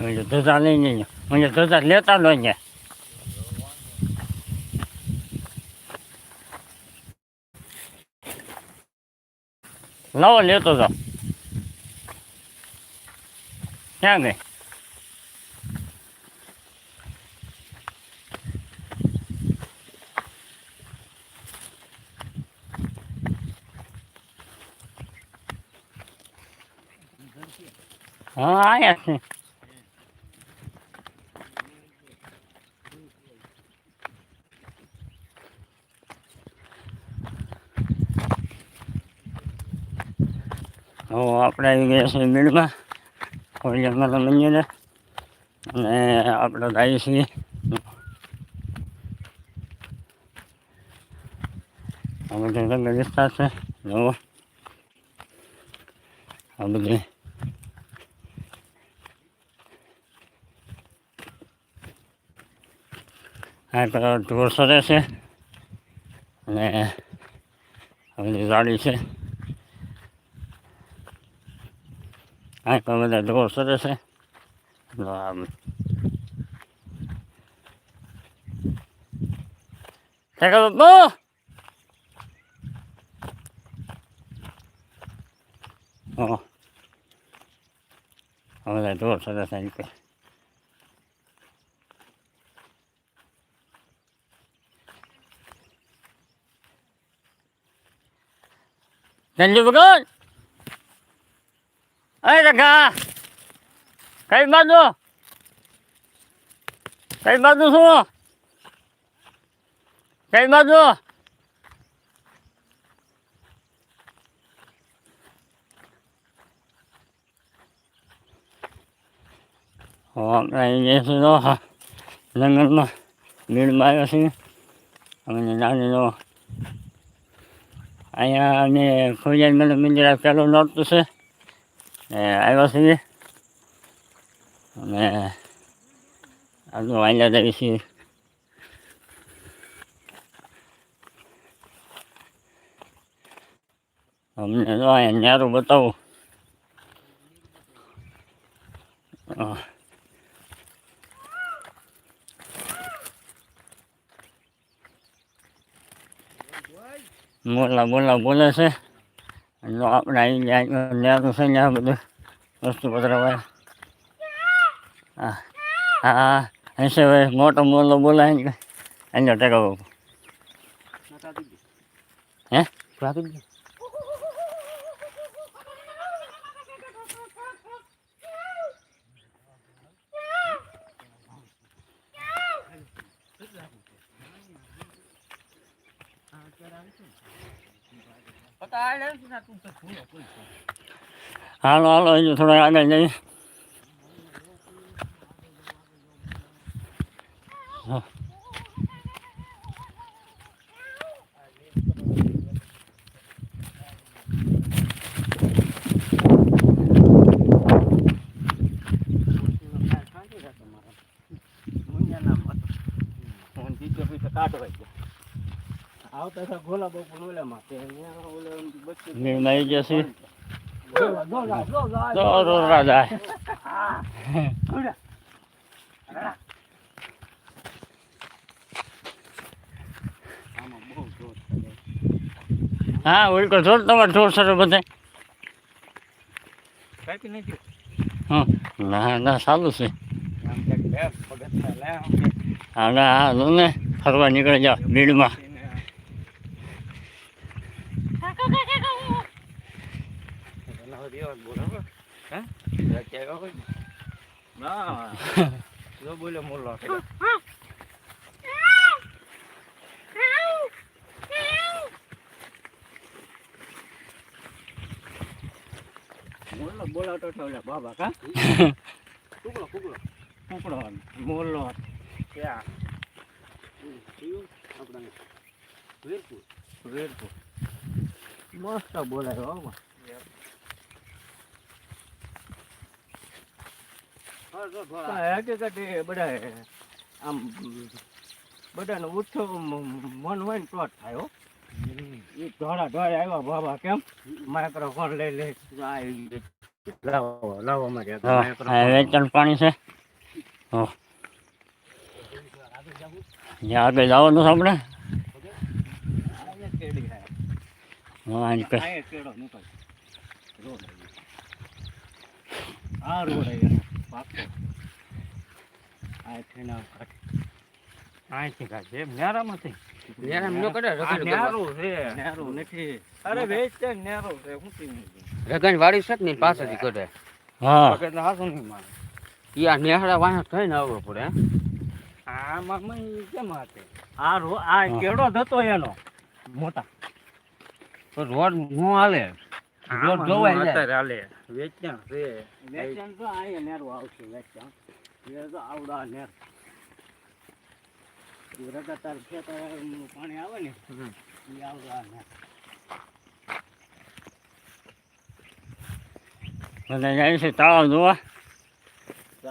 म्हणजे दुधा नाही म्हणजे दुधा लेता नाही નવો લેતો હતો ક્યાં ગઈ હા અહીંયા તો આપણે આવી ગયા છીએ બીડમાં. હોળિયામાં મંદિરે અને આપણે જઈએ છીએ. આ બધું જંગલ વિસ્તાર છે જુઓ. આ બધી. આ તો ઢોર સરે છે. અને આ બધી ગાડી છે. આ તો બધા ઢોર સરે છે તો આમ કાકા બાપુ? ઓહ આ બધા ઢોર સરે છે એમ કે. સંજુ ભગવાન કઈ બાજુ? કઈ બાજુ શું? કઈ બાજુ? આપણે છીએ જંગલમાં ભીડમાં આવ્યા છીએ અમે નાની નો. અહીંયા અમે ખોડિયાર મેળો મંદિર નોરતું છે. આવ્યા છીએ અને આગળ વાંચ્યા જઈએ છીએ અમને તો અહીંયા ન્યારું બતાવું હા. બોલા બોલા બોલે છે જો આપણે આવી ગયા ન્યારું છે ને આ બધું વસ્તુ પધરાવાય હા હા હશે હવે મોટો મોલો બોલાય ને એનો ટેકો બાપુ હે હાલો હાલો હજુ થોડા આગળ જઈએ હા. આવતા હતા ગોલા બાપુ ઓલે જોલા. તો તો રાજા આમાં બહુ જોર છે. હા તમારે જોર સર બધા. કાંઈ ના ના સારું છે. હા હા ને ફરવા નીકળી જાઓ ભીડમાં એને એના વધી એવા જ બોલે હો. હે? ક્યાંક હોય ને. ના જો બોલે મોલો મોલો બોલાવતો હતો ઓલા બાબા કા કુકડો કુકડો કુકડો મોલો ક્યાં આપણે વીરપુર વીરપુર મસ્ત બોલાયો હો હકીકત એ બધા આમ બધાને ઉઠો મન હોય ને તો જ થાય હો. ઈ ધોળા ધોળા આવ્યા બાબા કેમ? માઇક્રોફોન લઈ લે. લાવો લાવો મારે વેચાણ પાણી છે. હા. આગળ જવાનું છે આપણે? હા આ રોડ આવ્યો પાકો આ થઈને કાઢ આથી કાઢ એમ નેરામાંથી નેરામ નો કરે, આ નેરો છે. નેરો નથી. અરે વેચ છે નેરો છે હું થી રગન વાળી છે ને પાછળથી કઢે. હા. એટલે હાસું નહીં મારે. ઈ આ નેહડા વાહ થઈને આવવો પડે આ આમાં મય કેમ હાથે? આ રો આ કેડો થતો એનો. મોટા. તો રોડ નો હાલે. અત્યારે હાલે. વેચાણ છે. વેચાણ તો અહીંયા નેરું આવશે વેચાણ. એ તો આવડા નેર. રગાતાર ખેતર પાણી આવે ને ઈ આવડા નેર. બધા જાય છે તળાવ જોવા.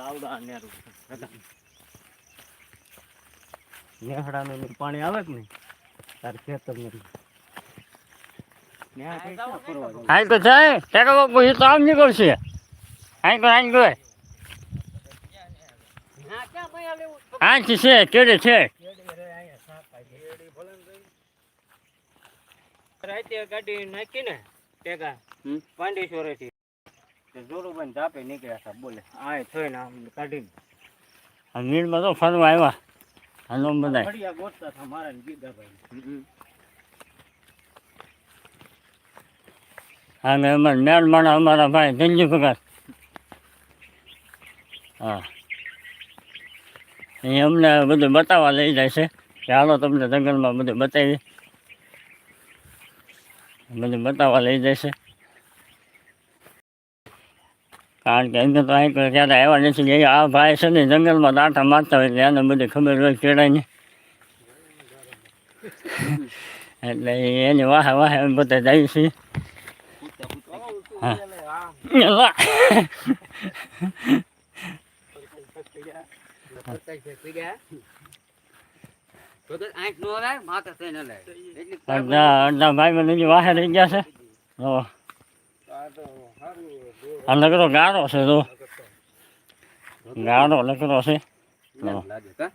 આવડા નેર નેહડાનું ને પાણી આવે કે નહીં? તાર ખેતર ને અહીં તો જાય ટેકો એ તો આમ નીકળશે અહીં તો અહીં ગયો અહીંથી છે કેડે છે રાતે ગાડી નાખીને ટેકા. પાંડેશ્વરેથી જોરુભાઈ ધાપે નીકળ્યા હતા બોલે આ થઈને આમ કાઢીને આ મીરમાં તો ફરવા આવ્યા. હાલો બધા ગોતતા હતા મારા ગીધા ગીગાભાઈ અને અમારા મહેરબાન અમારા ભાઈ ધનજી પગાર હા. એ અમને બધું બતાવવા લઈ જાય છે. કે હાલો તમને જંગલમાં બધું બતાવી બધું બતાવવા લઈ જાય છે. કારણ કે એમને તો અહીં ક્યારે આવ્યા નથી કે આ ભાઈ છે ને જંગલમાં દાંઠા મારતા હોય એટલે એને બધી ખબર હોય કેળાની એટલે એની વાહે વાહે અમે બધા જઈએ છીએ. હા. એલા. વગર આંખ નો હલાય, માથે થઈને હલાય. એટલી અડધા અડધા ભાઈ મને હજી વાહે રહી ગયા છે જો આ નકરો ગારો છે જો ગારો નકરો છે તાપ લાગે, કા?